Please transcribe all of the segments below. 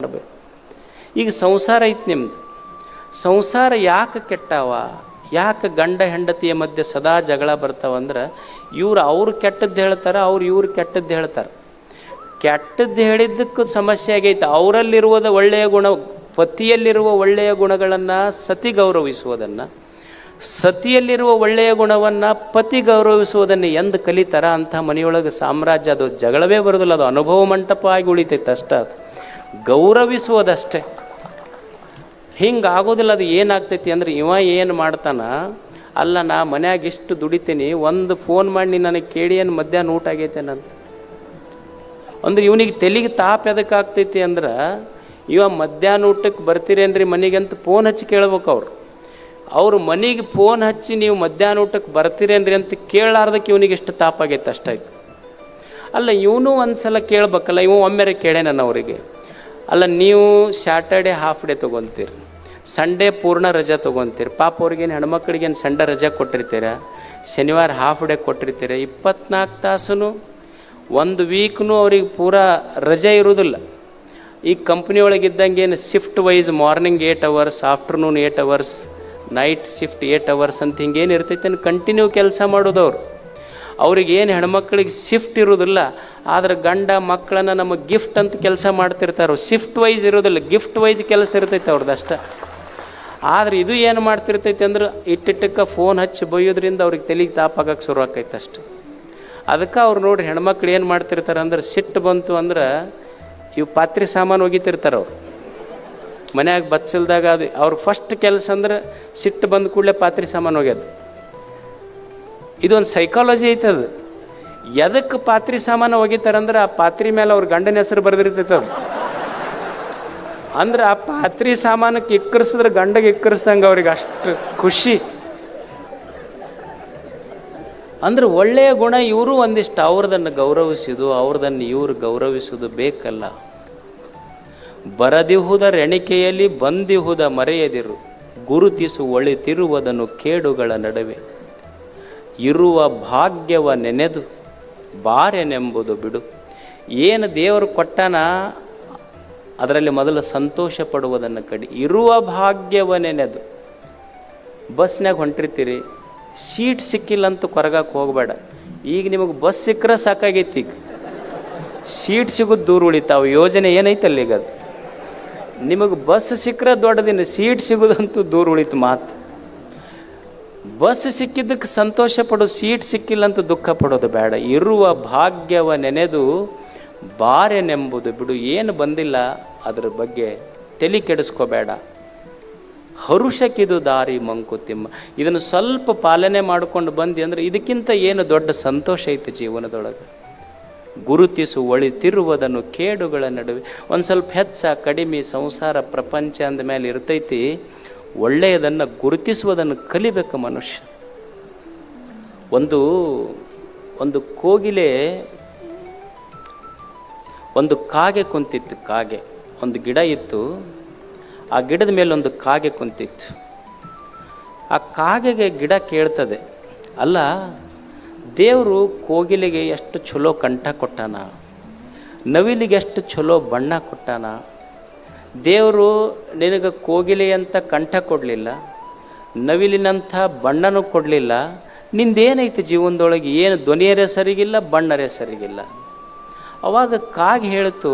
ಮಾಡಬೇಕು ಈಗ ಸಂಸಾರ ಐತೆ ನಿಮ್ದು. ಸಂಸಾರ ಯಾಕೆ ಕೆಟ್ಟಾವ? ಯಾಕೆ ಗಂಡ ಹೆಂಡತಿಯ ಮಧ್ಯೆ ಸದಾ ಜಗಳ ಬರ್ತಾವಂದ್ರೆ ಇವ್ರು ಅವ್ರು ಕೆಟ್ಟದ್ದು ಹೇಳ್ತಾರೆ, ಅವ್ರು ಇವ್ರು ಕೆಟ್ಟದ್ದು ಹೇಳ್ತಾರೆ. ಕೆಟ್ಟದ್ದು ಹೇಳಿದ್ದಕ್ಕೂ ಸಮಸ್ಯೆ ಆಗೈತೆ. ಅವರಲ್ಲಿರುವುದ ಒಳ್ಳೆಯ ಗುಣ, ಪತಿಯಲ್ಲಿರುವ ಒಳ್ಳೆಯ ಗುಣಗಳನ್ನು ಸತಿ ಗೌರವಿಸುವುದನ್ನು, ಸತಿಯಲ್ಲಿರುವ ಒಳ್ಳೆಯ ಗುಣವನ್ನು ಪತಿ ಗೌರವಿಸುವುದನ್ನು ಎಂದು ಕಲಿತಾರ ಅಂಥ ಮನೆಯೊಳಗೆ ಸಾಮ್ರಾಜ್ಯ ಅದು ಜಗಳವೇ ಬರೋದಿಲ್ಲ, ಅದು ಅನುಭವ ಮಂಟಪ ಆಗಿ ಉಳಿತೈತೆ ಅಷ್ಟ ಅದು. ಗೌರವಿಸುವುದಷ್ಟೇ. ಹಿಂಗೆ ಆಗೋದಿಲ್ಲ ಅದು ಏನಾಗ್ತೈತಿ ಅಂದ್ರೆ ಇವ ಏನು ಮಾಡ್ತಾನ, ಅಲ್ಲ ನಾ ಮನ್ಯಾಗ ಇಷ್ಟು ದುಡಿತೀನಿ, ಒಂದು ಫೋನ್ ಮಾಡಿ ನೀನು ನನಗೆ ಕೇಳಿ ಏನು ಮಧ್ಯಾಹ್ನ ಊಟ ಆಗೈತೆ ನಂತ ಅಂದ್ರೆ ಇವನಿಗೆ ತೆಲಿಗೆ ತಾಪ ಎದಕ್ಕೆ ಆಗ್ತೈತಿ ಅಂದ್ರೆ, ಇವ ಮಧ್ಯಾಹ್ನ ಊಟಕ್ಕೆ ಬರ್ತೀರೇನ್ರಿ ಮನೆಗೆ ಅಂತ ಫೋನ್ ಹಚ್ಚಿ ಕೇಳ್ಬೇಕು ಅವ್ರು. ಅವ್ರು ಮನೆಗೆ ಫೋನ್ ಹಚ್ಚಿ ನೀವು ಮಧ್ಯಾಹ್ನ ಊಟಕ್ಕೆ ಬರ್ತೀರೇನ್ರಿ ಅಂತ ಕೇಳಾರ್ದಕ್ಕೆ ಇವನಿಗೆ ಎಷ್ಟು ತಾಪ ಆಗೈತೆ ಅಷ್ಟಾಯ್ತು ಅಲ್ಲ ಇವನು ಒಂದ್ಸಲ ಕೇಳ್ಬೇಕಲ್ಲ ಇವ ಒಮ್ಮೆರೆ ಕೇಳೇ ನಾನು ಅವರಿಗೆ. ಅಲ್ಲ, ನೀವು ಸ್ಯಾಟರ್ಡೆ ಹಾಫ್ ಡೇ ತೊಗೊತೀರಿ. ಸಂಡೇ ಪೂರ್ಣ ರಜಾ ತೊಗೊತೀರಿ. ಪಾಪ ಅವ್ರಿಗೇನು ಹೆಣ್ಮಕ್ಳಿಗೇನು ಸಂಡೆ ರಜಾ ಕೊಟ್ಟಿರ್ತೀರ? ಶನಿವಾರ ಹಾಫ್ ಡೇ ಕೊಟ್ಟಿರ್ತೀರ? ಇಪ್ಪತ್ನಾಲ್ಕು ತಾಸು ಒಂದು ವೀಕ್ನು ಅವ್ರಿಗೆ ಪೂರಾ ರಜೆ ಇರೋದಿಲ್ಲ. ಈ ಕಂಪ್ನಿ ಒಳಗಿದ್ದಂಗೆ ಏನು shift wise morning eight hours afternoon eight hours night shift eight hours ಅಂತ ಹಿಂಗೇನು ಇರ್ತೈತೆ ಕಂಟಿನ್ಯೂ ಕೆಲಸ ಮಾಡೋದವ್ರು. ಅವ್ರಿಗೆ ಏನು ಹೆಣ್ಮಕ್ಳಿಗೆ ಶಿಫ್ಟ್ ಇರೋದಿಲ್ಲ, ಆದರೆ ಗಂಡ ಮಕ್ಕಳನ್ನ ನಮಗೆ ಗಿಫ್ಟ್ ಅಂತ ಕೆಲಸ ಮಾಡ್ತಿರ್ತಾರೆ ಶಿಫ್ಟ್ ವೈಸ್ ಇರೋದಿಲ್ಲ ಗಿಫ್ಟ್ ವೈಸ್ ಕೆಲಸ ಇರ್ತೈತೆ ಅವ್ರದ್ದು ಆದರೆ ಇದು ಏನು ಮಾಡ್ತಿರ್ತೈತೆ ಅಂದ್ರೆ, ಇಟ್ಟಿಟ್ಟಕ್ಕೆ ಫೋನ್ ಹಚ್ಚಿ ಬೈಯೋದ್ರಿಂದ ಅವ್ರಿಗೆ ತಲೆಗೆ ತಾಪಾಗಕ್ಕೆ ಶುರು ಆಕೈತೆ ಅಷ್ಟು. ಅದಕ್ಕೆ ಅವ್ರು ನೋಡಿರಿ ಹೆಣ್ಮಕ್ಳು ಏನು ಮಾಡ್ತಿರ್ತಾರೆ ಅಂದ್ರೆ ಸಿಟ್ಟು ಬಂತು ಅಂದ್ರೆ, ಇವು ಪಾತ್ರೆ ಸಾಮಾನು ಒಗಿತಿರ್ತಾರೆ ಅವ್ರು. ಮನ್ಯಾಗ ಬಚ್ಚಲ್ದಾಗ ಅದು, ಅವ್ರ ಫಸ್ಟ್ ಕೆಲಸ ಅಂದ್ರೆ ಸಿಟ್ಟು ಬಂದ ಕೂಡಲೇ ಪಾತ್ರೆ ಸಾಮಾನು ಒಗ್ಯೋದು. ಇದೊಂದು ಸೈಕಾಲಜಿ ಐತದು ಎದಕ್ಕೆ ಪಾತ್ರಿ ಸಾಮಾನು ಒಗಿತಾರಂದ್ರೆ ಆ ಪಾತ್ರಿ ಮೇಲೆ ಅವ್ರ ಗಂಡನ ಹೆಸರು ಬರೆದಿರ್ತೈತೆ ಅದು. ಅಂದ್ರೆ ಆ ಪಾತ್ರಿ ಸಾಮಾನಕ್ಕೆ ಇಕ್ಕರಿಸಿದ್ರೆ ಗಂಡಗೆ ಇಕ್ಕರಿಸ್ದಂಗೆ ಅವ್ರಿಗೆ ಅಷ್ಟು ಖುಷಿ. ಅಂದ್ರೆ ಒಳ್ಳೆಯ ಗುಣ ಇವರು ಒಂದಿಷ್ಟು, ಅವ್ರದನ್ನು ಗೌರವಿಸುವುದು ಅವ್ರದನ್ನು ಇವರು ಗೌರವಿಸುವುದು ಬೇಕಲ್ಲ. ಬರದಿಹುದ ರೆಣಿಕೆಯಲ್ಲಿ ಬಂದಿಹುದ ಮರೆಯದಿರು, ಗುರುತಿಸು ಒಳಿತಿರುವುದನ್ನು ಕೇಡುಗಳ ನಡುವೆ. ಇರುವ ಭಾಗ್ಯವ ನೆನೆದು ಬಾರೆನೆಂಬುದು ಬಿಡು. ಏನು ದೇವರು ಕೊಟ್ಟನ, ಅದರಲ್ಲಿ ಮೊದಲು ಸಂತೋಷ ಪಡುವುದನ್ನು ಕಡಿ. ಇರುವ ಭಾಗ್ಯವ ನೆನೆದು. ಬಸ್ನಾಗ ಹೊಂಟಿರ್ತೀರಿ. ಸೀಟ್ ಸಿಕ್ಕಿಲ್ಲ ಅಂತ ಕೊರಗಕ್ಕೆ ಹೋಗಬೇಡ. ಈಗ ನಿಮಗೆ ಬಸ್ ಸಿಕ್ಕರೆ ಸಾಕಾಗೈತಿ ಈಗ. ಸೀಟ್ ಸಿಗೋದು ದೂರ ಉಳಿತಾವ. ಯೋಜನೆ ಏನೈತಲ್ಲ ಈಗ ನಿಮಗೆ ಬಸ್ ಸಿಕ್ಕರೆ ದೊಡ್ಡದಿನ ಸೀಟ್ ಸಿಗೋದಂತೂ ದೂರ ಉಳಿತು ಮಾತು. ಬಸ್ ಸಿಕ್ಕಿದ್ದಕ್ಕೆ ಸಂತೋಷ ಪಡೋ, ಸೀಟ್ ಸಿಕ್ಕಿಲ್ಲ ಅಂತ ದುಃಖ ಪಡೋದು ಬೇಡ. ಇರುವ ಭಾಗ್ಯವ ನೆನೆದು ಬಾರೆನೆಂಬುದು ಬಿಡು. ಏನು ಬಂದಿಲ್ಲ ಅದರ ಬಗ್ಗೆ ತಲೆ ಕೆಡಿಸ್ಕೋಬೇಡ. ಹರುಷಕ್ಕಿದು ದಾರಿ ಮಂಕುತಿಮ್ಮ. ಇದನ್ನು ಸ್ವಲ್ಪ ಪಾಲನೆ ಮಾಡ್ಕೊಂಡು ಬಂದಿ ಅಂದ್ರೆ ಇದಕ್ಕಿಂತ ಏನು ದೊಡ್ಡ ಸಂತೋಷ ಐತೆ ಜೀವನದೊಳಗೆ? ಗುರುತಿಸು ಒಳಿತಿರುವುದನ್ನು ಕೇಡುಗಳ ನಡುವೆ. ಒಂದು ಸ್ವಲ್ಪ ಹೆಚ್ಚ, ಕಡಿಮೆ, ಸಂಸಾರ ಪ್ರಪಂಚ ಅಂದ ಮೇಲೆ ಇರ್ತೈತಿ. ಒಳ್ಳೆಯದನ್ನು ಗುರುತಿಸುವುದನ್ನು ಕಲಿಬೇಕು ಮನುಷ್ಯ. ಒಂದು ಒಂದು ಕೋಗಿಲೆ ಒಂದು ಕಾಗೆ ಕುಂತಿತ್ತು, ಕಾಗೆ. ಒಂದು ಗಿಡ ಇತ್ತು, ಆ ಗಿಡದ ಮೇಲೆ ಒಂದು ಕಾಗೆ ಕುಂತಿತ್ತು. ಆ ಕಾಗೆಗೆ ಗಿಡ ಕೇಳ್ತದೆ, ಅಲ್ಲ, ದೇವರು ಕೋಗಿಲೆಗೆ ಎಷ್ಟು ಚಲೋ ಕಂಠ ಕೊಟ್ಟಾನ? ನವಿಲಿಗೆ ಎಷ್ಟು ಚಲೋ ಬಣ್ಣ ಕೊಟ್ಟಾನ? ದೇವರು ನಿನಗೆ ಕೋಗಿಲೆಯಂಥ ಕಂಠ ಕೊಡಲಿಲ್ಲ, ನವಿಲಿನಂಥ ಬಣ್ಣನೂ ಕೊಡಲಿಲ್ಲ, ನಿಂದೇನೈತೆ ಜೀವನದೊಳಗೆ? ಏನು ಧ್ವನಿಯರೇ ಸರಿಗಿಲ್ಲ ಬಣ್ಣರೇ ಸರಿಗಿಲ್ಲ ಅವಾಗ ಕಾಗೆ ಹೇಳ್ತು,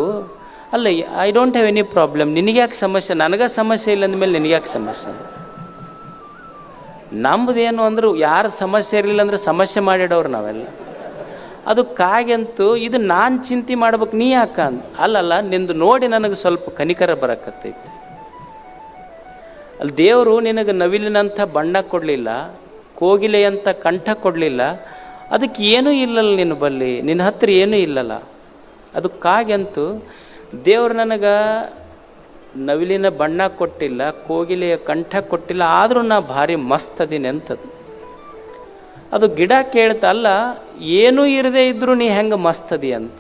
ಅಲ್ಲ I don't have any problem ನಿನಗ್ಯಾಕೆ ಸಮಸ್ಯೆ? ನನಗೆ ಸಮಸ್ಯೆ ಇಲ್ಲ ಅಂದಮೇಲೆ ನಿನಗ್ಯಾಕೆ ಸಮಸ್ಯೆ? ನಮ್ಮದೇನು ಅಂದ್ರು, ಯಾರು ಸಮಸ್ಯೆ ಇರಲಿಲ್ಲ ಅಂದ್ರೆ ಸಮಸ್ಯೆ ಮಾಡಿಡೋರು ನಾವೆಲ್ಲ. ಅದು ಕಾಗೆಂತೂ, ಇದು ನಾನು ಚಿಂತೆ ಮಾಡ್ಬೇಕು, ನೀ ಯಾಕ ಅಂದ್ ಅಲ್ಲಲ್ಲ, ನಿಂದು ನೋಡಿ ನನಗೆ ಸ್ವಲ್ಪ ಕನಿಕರ ಬರಕತ್ತೈತಿ. ಅಲ್ಲಿ ದೇವರು ನಿನಗೆ ನವಿಲಿನಂಥ ಬಣ್ಣ ಕೊಡಲಿಲ್ಲ ಕೋಗಿಲೆಯಂಥ ಕಂಠ ಕೊಡಲಿಲ್ಲ, ಅದಕ್ಕೆ ಏನೂ ಇಲ್ಲಲ್ಲ ನಿನ್ನ ಬಲ್ಲಿ, ನಿನ್ನ ಹತ್ರ ಏನೂ ಇಲ್ಲಲ್ಲ. ಅದು ಕಾಗೆಂತೂ, ದೇವರು ನನಗೆ ನವಿಲಿನ ಬಣ್ಣ ಕೊಟ್ಟಿಲ್ಲ, ಕೋಗಿಲೆಯ ಕಂಠ ಕೊಟ್ಟಿಲ್ಲ, ಆದರೂ ನಾ ಭಾರಿ ಮಸ್ತ್ ಅದೀನಿ ಅಂತದು. ಅದು ಗಿಡ ಕೇಳ್ತಲ್ಲ ಏನೂ ಇರದೇ ಇದ್ದರೂ ನೀ ಹೆಂಗೆ ಮಸ್ತದಿ ಅಂತ.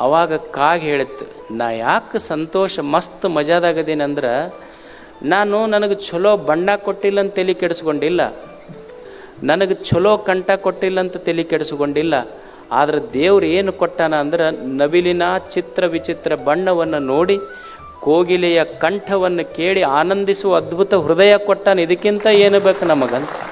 ಅವಾಗ ಕಾಗೆ ಹೇಳಿತ್ತು ನಾ ಯಾಕೆ ಸಂತೋಷ ಮಸ್ತ್ ಮಜಾದಾಗದೇನಂದ್ರೆ ನಾನು ನನಗೆ ಚಲೋ ಬಣ್ಣ ಕೊಟ್ಟಿಲ್ಲ ಅಂತ ತಲೆ ಕೆಡಿಸ್ಕೊಂಡಿಲ್ಲ ನನಗೆ ಚಲೋ ಕಂಠ ಕೊಟ್ಟಿಲ್ಲ ಅಂತ ತಲೆ ಕೆಡಿಸ್ಕೊಂಡಿಲ್ಲ ಆದರೆ ದೇವ್ರು ಏನು ಕೊಟ್ಟಾನ ಅಂದ್ರೆ, ನವಿಲಿನ ಚಿತ್ರ ವಿಚಿತ್ರ ಬಣ್ಣವನ್ನು ನೋಡಿ, ಕೋಗಿಲೆಯ ಕಂಠವನ್ನು ಕೇಳಿ ಆನಂದಿಸುವ ಅದ್ಭುತ ಹೃದಯ ಕೊಟ್ಟಾನೆ. ಇದಕ್ಕಿಂತ ಏನು ಬೇಕು ನಮಗಂತ?